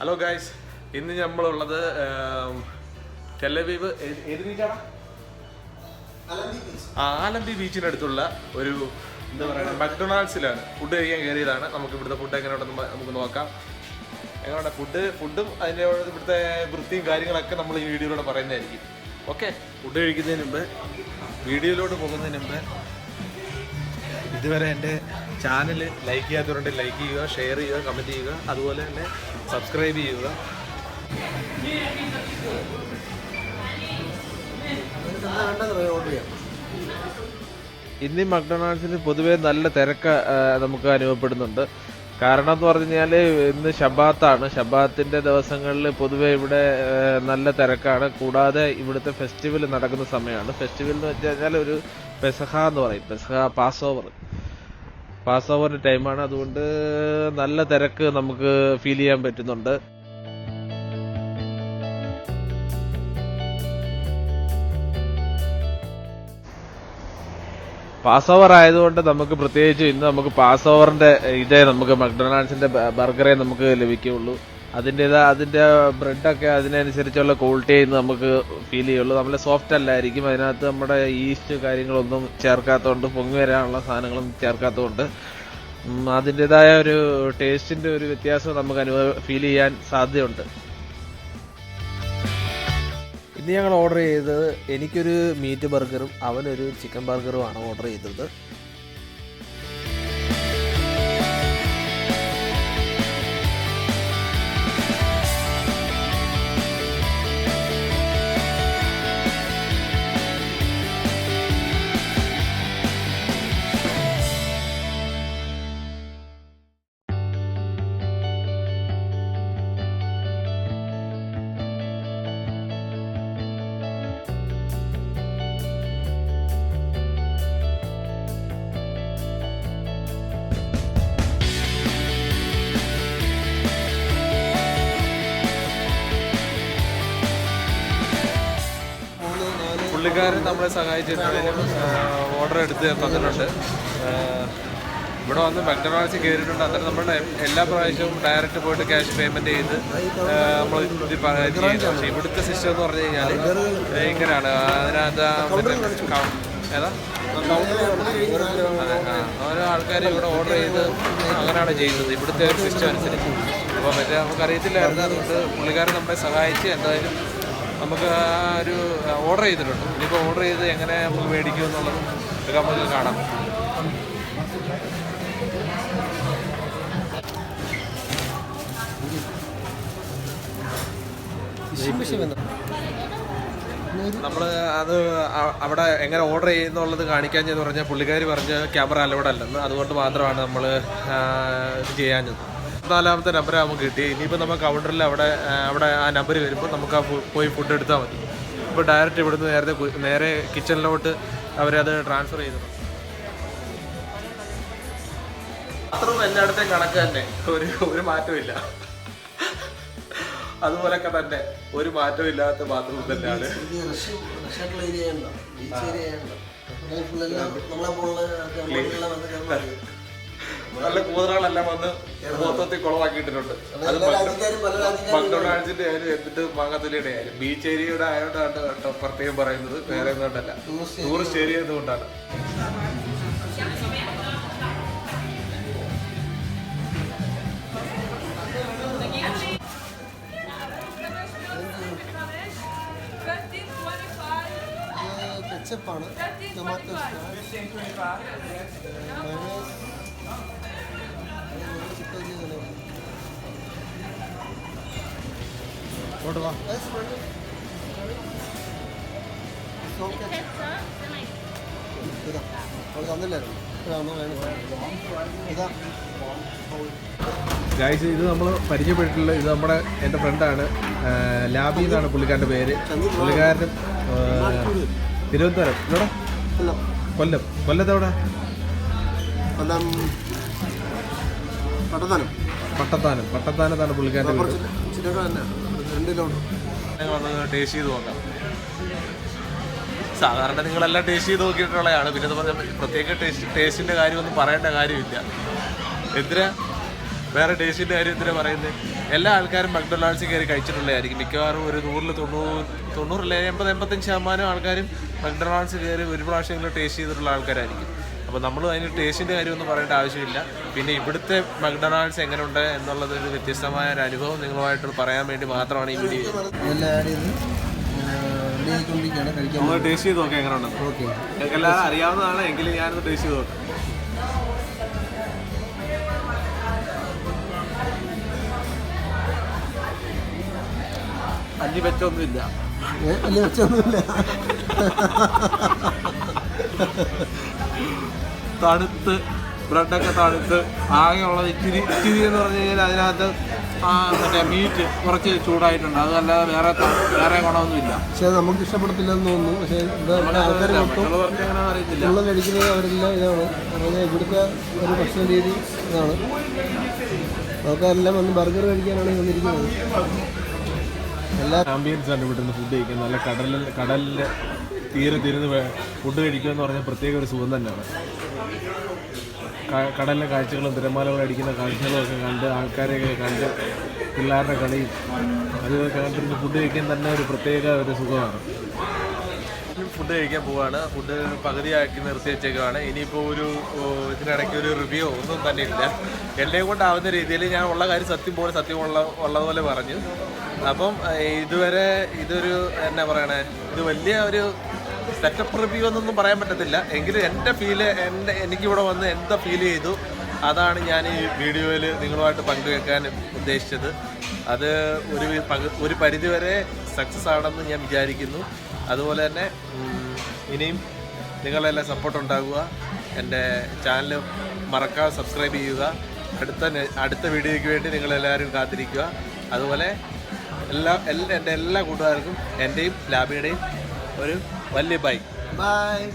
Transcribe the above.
Hello guys ഇന്ന് നമ്മളുള്ളത് Tel Aviv ഏത് ബീച്ചാണ് ആ ആലന്തി ബീച്ചിനടുത്തുള്ള ഒരു എന്താ പറയുക മക്ഡൊണാൾഡ്സിലാണ് ഫുഡ് കഴിക്കാൻ കയറിയതാണ്. നമുക്ക് ഇവിടുത്തെ ഫുഡ് എങ്ങനെയുണ്ടെന്ന് ഉണ്ടെന്ന് നമുക്ക് നോക്കാം. എങ്ങനെയുണ്ട് ഫുഡ് ഫുഡും അതിന്റെ ഇവിടുത്തെ വൃത്തിയും കാര്യങ്ങളൊക്കെ നമ്മൾ ഈ വീഡിയോയിലൂടെ പറയുന്നതായിരിക്കും. ഓക്കെ ഫുഡ് കഴിക്കുന്നതിന് മുമ്പ് വീഡിയോയിലോട്ട് പോകുന്നതിന് മുമ്പ് ഇതുവരെ എന്റെ ചാനൽ ലൈക്ക് ചെയ്യാത്തവരുണ്ട് ലൈക്ക് ചെയ്യുക ഷെയർ ചെയ്യുക കമന്റ് ചെയ്യുക. അതുപോലെ തന്നെ സബ്സ്ക്രൈബ് ചെയ്യുക. ഇന്ന് മക്ഡൊണാൾഡ്സിന് പൊതുവേ നല്ല തിരക്ക് നമുക്ക് അനുഭവപ്പെടുന്നുണ്ട്. കാരണം എന്ന് പറഞ്ഞു കഴിഞ്ഞാൽ ഇന്ന് ഷബാത്താണ് ഷബാത്തിന്റെ ദിവസങ്ങളിൽ പൊതുവേ ഇവിടെ നല്ല തിരക്കാണ്. കൂടാതെ ഇവിടുത്തെ ഫെസ്റ്റിവൽ നടക്കുന്ന സമയമാണ്. ഫെസ്റ്റിവൽ എന്ന് വെച്ച് കഴിഞ്ഞാൽ ഒരു പെസഹ എന്ന് പറയും. പെസഹ പാസ് ഓവർ പാസ് ഓവറിന്റെ ടൈമാണ്. അതുകൊണ്ട് നല്ല തിരക്ക് നമുക്ക് ഫീൽ ചെയ്യാൻ പറ്റുന്നുണ്ട്. പാസ് ഓവർ ആയതുകൊണ്ട് നമുക്ക് പ്രത്യേകിച്ച് ഇന്ന് നമുക്ക് പാസ് ഓവറിന്റെ ഇതേ നമുക്ക് മക്ഡൊണാൾഡ്സിന്റെ ബർഗറേ നമുക്ക് ലഭിക്കുകയുള്ളൂ. അതിന്റെതാ അതിന്റെ ബ്രെഡൊക്കെ അതിനനുസരിച്ചുള്ള ക്വാളിറ്റി നമുക്ക് ഫീൽ ചെയ്യുള്ളൂ. നമ്മൾ സോഫ്റ്റ് അല്ലായിരിക്കും. അതിനകത്ത് നമ്മുടെ ഈസ്റ്റ് കാര്യങ്ങളൊന്നും ചേർക്കാത്തതുകൊണ്ട് പൊങ്ങി വരാനുള്ള സാധനങ്ങളും ചേർക്കാത്തതുകൊണ്ട് അതിന്റെതായ ഒരു ടേസ്റ്റിന്റെ ഒരു വ്യത്യാസം നമുക്ക് അനുഭവ ഫീൽ ചെയ്യാൻ സാധ്യതയുണ്ട്. ഇന്ന് ഞങ്ങൾ ഓർഡർ ചെയ്തത് എനിക്കൊരു മീറ്റ് ബർഗറും അവനൊരു ചിക്കൻ ബർഗറുമാണ് ഓർഡർ ചെയ്തത്. പുള്ളിക്കാരൻ നമ്മളെ സഹായിച്ചിട്ടുണ്ടെങ്കിലും ഓർഡർ എടുത്ത് തന്നിട്ടുണ്ട്. ഇവിടെ വന്ന് മക്ഡൊണാൾഡ്സിൽ കയറിയിട്ടുണ്ട്. അന്നേരം നമ്മുടെ എല്ലാ പ്രാവശ്യവും ഡയറക്റ്റ് പോയിട്ട് ക്യാഷ് പേയ്മെന്റ് ചെയ്ത് നമ്മൾ ഇത് പക്ഷേ ഇവിടുത്തെ സിസ്റ്റം എന്ന് പറഞ്ഞു കഴിഞ്ഞാൽ ഇങ്ങനെയാണ്. അതിനകത്ത് ഏതാ? ഓരോ ആൾക്കാർ ഇവിടെ ഓർഡർ ചെയ്ത് അങ്ങനെയാണ് ചെയ്യുന്നത്. ഇവിടുത്തെ ഒരു സിസ്റ്റം അനുസരിച്ച്. അപ്പോൾ മറ്റേ നമുക്ക് അറിയത്തില്ലായിരുന്നു അതുകൊണ്ട് പുള്ളിക്കാരൻ നമ്മളെ സഹായിച്ച് എന്തായാലും നമുക്ക് ഒരു ഓർഡർ ചെയ്തിട്ടുണ്ട്. ഇനിയിപ്പോൾ ഓർഡർ ചെയ്ത് എങ്ങനെ നമുക്ക് മേടിക്കും എന്നുള്ളത് നമുക്ക് കാണാം. നമ്മൾ അത് അവിടെ എങ്ങനെ ഓർഡർ ചെയ്യുന്നുള്ളത് കാണിക്കാൻ എന്ന് പറഞ്ഞാൽ പുള്ളിക്കാർ പറഞ്ഞ ക്യാമറ അലൗഡ് അല്ലെന്ന്. അതുകൊണ്ട് മാത്രമാണ് നമ്മൾ ചെയ്യാഞ്ഞത്. നാലാമത്തെ നമ്പർ നമുക്ക് കിട്ടി. ഇനിയിപ്പോൾ നമ്മൾ കൗണ്ടറിൽ അവിടെ അവിടെ ആ നമ്പർ വരുമ്പോൾ നമുക്ക് ആ പോയി ഫുഡ് എടുത്താൽ മതി. ഇപ്പോൾ ഡയറക്റ്റ് ഇവിടുന്ന് നേരത്തെ നേരെ കിച്ചണിലോട്ട് അവരത് ട്രാൻസ്ഫർ ചെയ്തു. ബാത്റൂം എല്ലായിടത്തെയും കണക്ക് തന്നെ. ഒരു ഒരു മാറ്റമില്ല അതുപോലൊക്കെ തന്നെ. ഒരു മാറ്റവും ഇല്ലാത്ത ബാത്റൂം തന്നെയാണ് നല്ല കൂതറകളെല്ലാം വന്ന് മൊത്തത്തിൽ കുളവാക്കിയിട്ടുണ്ട് അത് മക്ഡൊണാൾഡ്സിന്റെ ആയാലും എന്നിട്ട് മാങ്ങാത്തുലിയുടെ ആയാലും ബീച്ച് ഏരിയയുടെ ആയതുകൊണ്ടാണ് കേട്ടോ പ്രത്യേകം പറയുന്നത്. വേറെ ഒന്നുകൊണ്ടല്ല ടൂറിസ്റ്റ് ഏരിയ എന്തുകൊണ്ടാണ് കെച്ചപ്പാണ് ടൊമാറ്റോ ഇങ്ങോട്ട് വാ. ഇതാ. അവൾ തന്നില്ലായിരുന്നു. ഇതാണോ ഇതാ. ഗായ്സ് ഇത് നമ്മൾ പരിചയപ്പെട്ടിട്ടുള്ള ഇത് നമ്മുടെ എന്റെ ഫ്രണ്ടാണ് ലാബി എന്നാണ് പുള്ളിക്കാരന്റെ പേര്. പുള്ളിക്കാരൻ തിരുവനന്തപുരം. ഇവിടെ. കൊല്ലം. കൊല്ലത്ത് എവിടെ? കൊല്ലം പട്ടത്താനം. പട്ടത്താനം. പട്ടത്താനത്താണ് പുള്ളിക്കാരന്റെ വീട്. ടേസ്റ്റ് ചെയ്ത് നോക്കാം. സാധാരണ നിങ്ങളെല്ലാം ടേസ്റ്റ് ചെയ്ത് നോക്കിയിട്ടുള്ളതാണ്. പിന്നെ പ്രത്യേക ടേസ്റ്റ് ടേസ്റ്റിന്റെ കാര്യമൊന്നും പറയേണ്ട കാര്യമില്ല. എന്തിനാ? വേറെ ടേസ്റ്റിന്റെ കാര്യം എന്തിനാ പറയുന്നത് എല്ലാ ആൾക്കാരും മക്ഡൊണാൾഡ്സിൽ കയറി കഴിച്ചിട്ടുള്ളതായിരിക്കും. മിക്കവാറും ഒരു നൂറിൽ തൊണ്ണൂറ് തൊണ്ണൂറിലെ എൺപത് എൺപത്തഞ്ച് ശതമാനം ആൾക്കാരും മക്ഡൊണാൾഡ്സ് കയറി ഒരു പ്രാവശ്യമെങ്കിലും ടേസ്റ്റ് ചെയ്തിട്ടുള്ള ആൾക്കാരായിരിക്കും. അപ്പോൾ നമ്മൾ അതിന് ടേസ്റ്റിന്റെ കാര്യമൊന്നും പറയേണ്ട ആവശ്യമില്ല. പിന്നെ ഇവിടുത്തെ മക്ഡൊണാൾഡ്സ് എങ്ങനെയുണ്ട് എന്നുള്ളത് ഒരു വ്യത്യസ്തമായ ഒരു അനുഭവം നിങ്ങളുമായിട്ട് പറയാൻ വേണ്ടി മാത്രമാണ് ഈ വീഡിയോ നമ്മൾ ടേസ്റ്റ് ചെയ്ത് നോക്കാം എങ്ങനെയുണ്ടെന്ന് എല്ലാവരും അറിയാവുന്നതാണ് എങ്കിലും ഞാനൊന്ന് ടേസ്റ്റ് ചെയ്ത് നോക്കാം. അല്ലി വെച്ചൊന്നുമില്ല. അല്ലി വെച്ചൊന്നുമില്ല. തണുത്ത് ബ്രെഡൊക്കെ തണുത്ത് ആകെയുള്ളത് ഇച്ചിരി ഇച്ചിരി എന്ന് പറഞ്ഞു കഴിഞ്ഞാൽ അതിനകത്ത് ആ മറ്റേ മീറ്റ് കുറച്ച് ചൂടായിട്ടുണ്ട്. അതല്ലാതെ വേറെ വേറെ ഗുണമൊന്നുമില്ല. പക്ഷെ അത് നമുക്ക് ഇഷ്ടപ്പെടത്തില്ലെന്ന് തോന്നുന്നു. പക്ഷേ ആൾക്കാർ മൊത്തം ഉള്ള കഴിക്കുന്നത് അവരെല്ലാം ഇതാണ്. പറഞ്ഞാൽ ഇവിടുത്തെ ഒരു ഭക്ഷണ രീതി ഇതാണ്. ആൾക്കാരെല്ലാം വന്ന് ബർഗർ കഴിക്കാനാണ് വന്നിരിക്കുന്നത് എല്ലാ ആംബിയൻസ് ആണ് ഇവിടുന്ന് ഫുഡ് കഴിക്കുന്നത്. നല്ല കടലിൽ കടലിൽ തീരെ തിരുന്ന് ഫുഡ് കഴിക്കുക എന്ന് പറഞ്ഞാൽ പ്രത്യേക ഒരു സുഖം തന്നെയാണ്. കടലിലെ കാഴ്ചകളും തിരമാലകൾ അടിക്കുന്ന കാഴ്ചകളും ഒക്കെ കണ്ട് ആൾക്കാരെയൊക്കെ കണ്ട് പിള്ളേരുടെ കളിയും അതൊക്കെ കണ്ടിരുന്ന് ഫുഡ് കഴിക്കാൻ തന്നെ ഒരു പ്രത്യേക ഒരു സുഖമാണ്. ഫുഡ് കഴിക്കാൻ പോവാണ്. ഫുഡ് പകുതിയാക്കി നിർത്തി വെച്ചേക്കുവാണ്. ഇനിയിപ്പോൾ ഒരു ഇതിനിടയ്ക്ക് ഒരു റിവ്യൂ ഒന്നും തന്നെ ഇല്ല എല്ലാം കൊണ്ടാവുന്ന രീതിയിൽ ഞാൻ ഉള്ള കാര്യം സത്യം പോലെ സത്യം ഉള്ള ഉള്ളതുപോലെ പറഞ്ഞു. അപ്പം ഇതുവരെ ഇതൊരു എന്നാ പറയണേ ഇത് വലിയ ഒരു സെറ്റപ്പ് റിവ്യൂ എന്നൊന്നും പറയാൻ പറ്റത്തില്ല. എങ്കിലും എന്റെ ഫീൽ എന്റെ എനിക്കിവിടെ വന്ന് എന്താ ഫീൽ ചെയ്തു അതാണ് ഞാൻ ഈ വീഡിയോയിൽ നിങ്ങളുമായിട്ട് പങ്കുവെക്കാൻ ഉദ്ദേശിച്ചത്. അത് ഒരു ഒരു പരിധിവരെ സക്സസ് ആണെന്ന് ഞാൻ വിചാരിക്കുന്നു. അതുപോലെ തന്നെ ഇനിയും നിങ്ങളെല്ലാം സപ്പോർട്ട് ഉണ്ടാകുക എന്റെ ചാനൽ മറക്കാതെ സബ്സ്ക്രൈബ് ചെയ്യുക. അടുത്ത അടുത്ത വീഡിയോയ്ക്ക് വേണ്ടി നിങ്ങളെല്ലാവരും കാത്തിരിക്കുക. അതുപോലെ എല്ലാ എല്ലാ എന്റെ എല്ലാ കൂട്ടുകാർക്കും എന്റെയും ലാബിയുടെയും ഒരു वल्ली बाय बाय